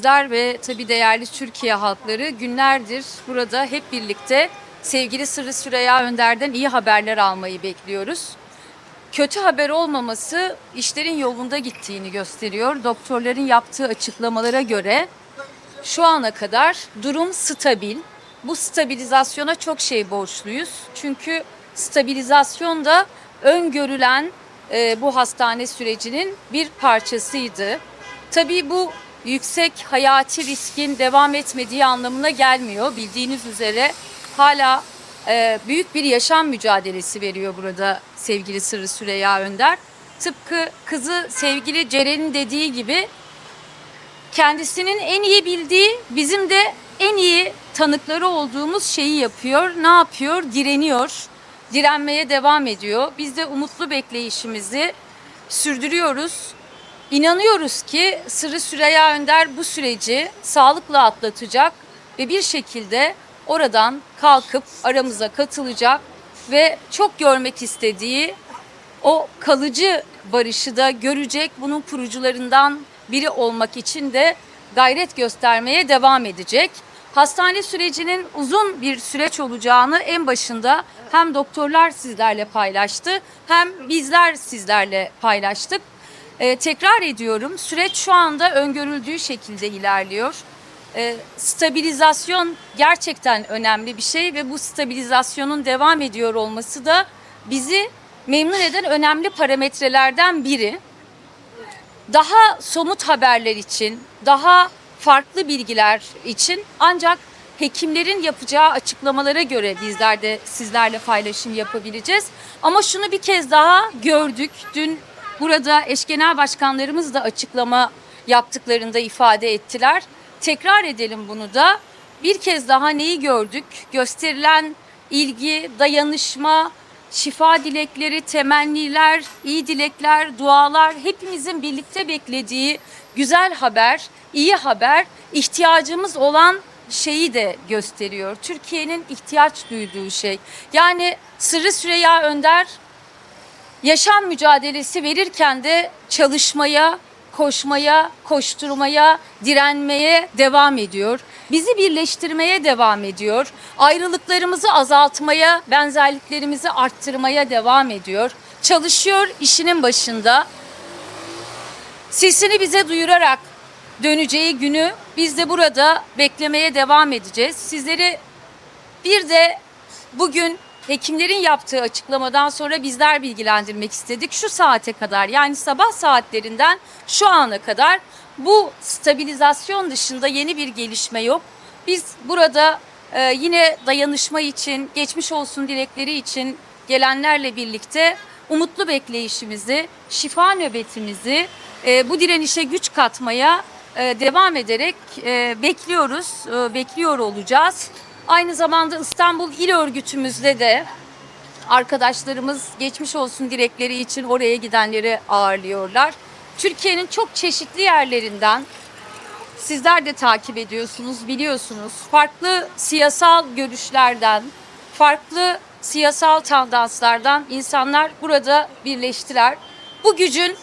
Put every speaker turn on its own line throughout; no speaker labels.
Bizler ve tabii değerli Türkiye halkları günlerdir burada hep birlikte sevgili Sırrı Süreyya Önder'den iyi haberler almayı bekliyoruz. Kötü haber olmaması işlerin yolunda gittiğini gösteriyor. Doktorların yaptığı açıklamalara göre şu ana kadar durum stabil. Bu stabilizasyona çok şey borçluyuz. Çünkü stabilizasyon da öngörülen e, bu hastane sürecinin bir parçasıydı. Tabii bu yüksek hayati riskin devam etmediği anlamına gelmiyor. Bildiğiniz üzere hala e, büyük bir yaşam mücadelesi veriyor burada sevgili Sırrı Süreyya Önder. Tıpkı kızı sevgili Ceren'in dediği gibi kendisinin en iyi bildiği, bizim de en iyi tanıkları olduğumuz şeyi yapıyor. Ne yapıyor? Direniyor. Direnmeye devam ediyor. Biz de umutlu bekleyişimizi sürdürüyoruz. İnanıyoruz ki Sırrı Süreyya Önder bu süreci sağlıkla atlatacak ve bir şekilde oradan kalkıp aramıza katılacak ve çok görmek istediği o kalıcı barışı da görecek. Bunun kurucularından biri olmak için de gayret göstermeye devam edecek. Hastane sürecinin uzun bir süreç olacağını en başında hem doktorlar sizlerle paylaştı hem bizler sizlerle paylaştık. Ee, tekrar ediyorum süreç şu anda öngörüldüğü şekilde ilerliyor. Ee, stabilizasyon gerçekten önemli bir şey ve bu stabilizasyonun devam ediyor olması da bizi memnun eden önemli parametrelerden biri. Daha somut haberler için, daha farklı bilgiler için ancak hekimlerin yapacağı açıklamalara göre bizler de sizlerle paylaşım yapabileceğiz. Ama şunu bir kez daha gördük. Dün burada eş genel başkanlarımız da açıklama yaptıklarında ifade ettiler. Tekrar edelim bunu da. Bir kez daha neyi gördük? Gösterilen ilgi, dayanışma, şifa dilekleri, temenniler, iyi dilekler, dualar hepimizin birlikte beklediği güzel haber, iyi haber, ihtiyacımız olan şeyi de gösteriyor. Türkiye'nin ihtiyaç duyduğu şey. Yani Sırrı Süreyya Önder yaşam mücadelesi verirken de çalışmaya, koşmaya, koşturmaya, direnmeye devam ediyor. Bizi birleştirmeye devam ediyor. Ayrılıklarımızı azaltmaya, benzerliklerimizi arttırmaya devam ediyor. Çalışıyor işinin başında. Sesini bize duyurarak döneceği günü biz de burada beklemeye devam edeceğiz. Sizleri bir de bugün hekimlerin yaptığı açıklamadan sonra bizler bilgilendirmek istedik. Şu saate kadar yani sabah saatlerinden şu ana kadar bu stabilizasyon dışında yeni bir gelişme yok. Biz burada e, yine dayanışma için, geçmiş olsun dilekleri için gelenlerle birlikte umutlu bekleyişimizi, şifa nöbetimizi e, bu direnişe güç katmaya e, devam ederek e, bekliyoruz, e, bekliyor olacağız. Aynı zamanda İstanbul İl Örgütümüzde de arkadaşlarımız geçmiş olsun dilekleri için oraya gidenleri ağırlıyorlar. Türkiye'nin çok çeşitli yerlerinden sizler de takip ediyorsunuz, biliyorsunuz. Farklı siyasal görüşlerden, farklı siyasal tandanslardan insanlar burada birleştiler. Bu gücün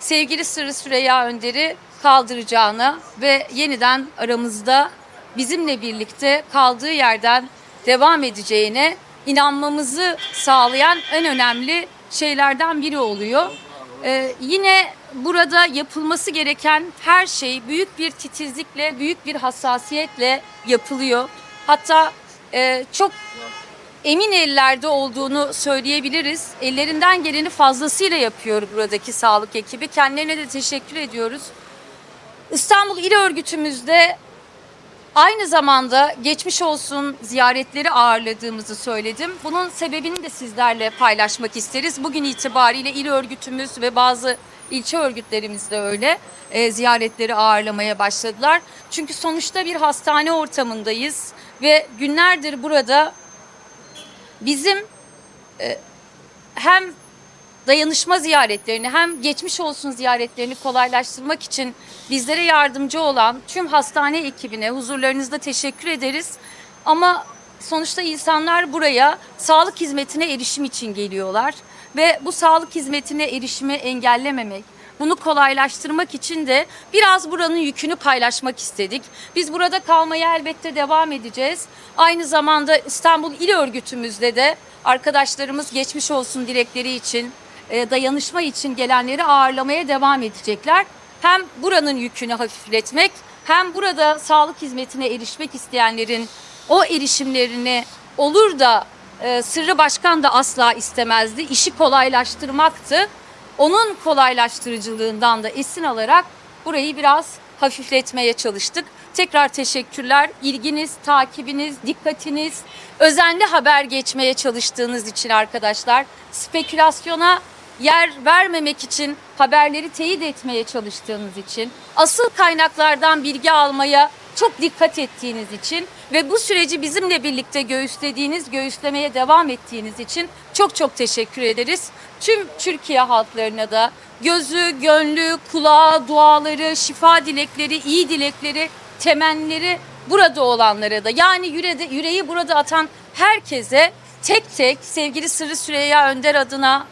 sevgili Sırrı Süreyya Önder'i kaldıracağına ve yeniden aramızda bizimle birlikte kaldığı yerden devam edeceğine inanmamızı sağlayan en önemli şeylerden biri oluyor. Ee, yine burada yapılması gereken her şey büyük bir titizlikle, büyük bir hassasiyetle yapılıyor. Hatta e, çok emin ellerde olduğunu söyleyebiliriz. Ellerinden geleni fazlasıyla yapıyor buradaki sağlık ekibi. Kendilerine de teşekkür ediyoruz. İstanbul İl Örgütümüzde aynı zamanda geçmiş olsun ziyaretleri ağırladığımızı söyledim. Bunun sebebini de sizlerle paylaşmak isteriz. Bugün itibariyle il örgütümüz ve bazı ilçe örgütlerimiz de öyle e, ziyaretleri ağırlamaya başladılar. Çünkü sonuçta bir hastane ortamındayız ve günlerdir burada bizim e, hem dayanışma ziyaretlerini hem geçmiş olsun ziyaretlerini kolaylaştırmak için bizlere yardımcı olan tüm hastane ekibine huzurlarınızda teşekkür ederiz. Ama sonuçta insanlar buraya sağlık hizmetine erişim için geliyorlar ve bu sağlık hizmetine erişimi engellememek, bunu kolaylaştırmak için de biraz buranın yükünü paylaşmak istedik. Biz burada kalmaya elbette devam edeceğiz. Aynı zamanda İstanbul İl Örgütümüzde de arkadaşlarımız geçmiş olsun dilekleri için, dayanışma için gelenleri ağırlamaya devam edecekler. Hem buranın yükünü hafifletmek hem burada sağlık hizmetine erişmek isteyenlerin o erişimlerini olur da e, Sırrı Başkan da asla istemezdi. İşi kolaylaştırmaktı. Onun kolaylaştırıcılığından da esin alarak burayı biraz hafifletmeye çalıştık. Tekrar teşekkürler. İlginiz, takibiniz, dikkatiniz, özenli haber geçmeye çalıştığınız için arkadaşlar. Spekülasyona yer vermemek için haberleri teyit etmeye çalıştığınız için, asıl kaynaklardan bilgi almaya çok dikkat ettiğiniz için ve bu süreci bizimle birlikte göğüslediğiniz, göğüslemeye devam ettiğiniz için çok çok teşekkür ederiz. Tüm Türkiye halklarına da gözü, gönlü, kulağı, duaları, şifa dilekleri, iyi dilekleri, temennileri burada olanlara da yani yüreği, yüreği burada atan herkese tek tek sevgili Sırrı Süreyya Önder adına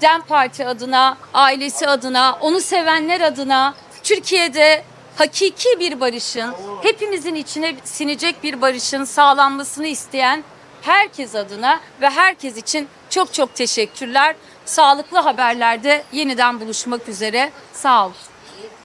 DEM Parti adına, ailesi adına, onu sevenler adına Türkiye'de hakiki bir barışın, hepimizin içine sinecek bir barışın sağlanmasını isteyen herkes adına ve herkes için çok çok teşekkürler. Sağlıklı haberlerde yeniden buluşmak üzere. Sağ olun.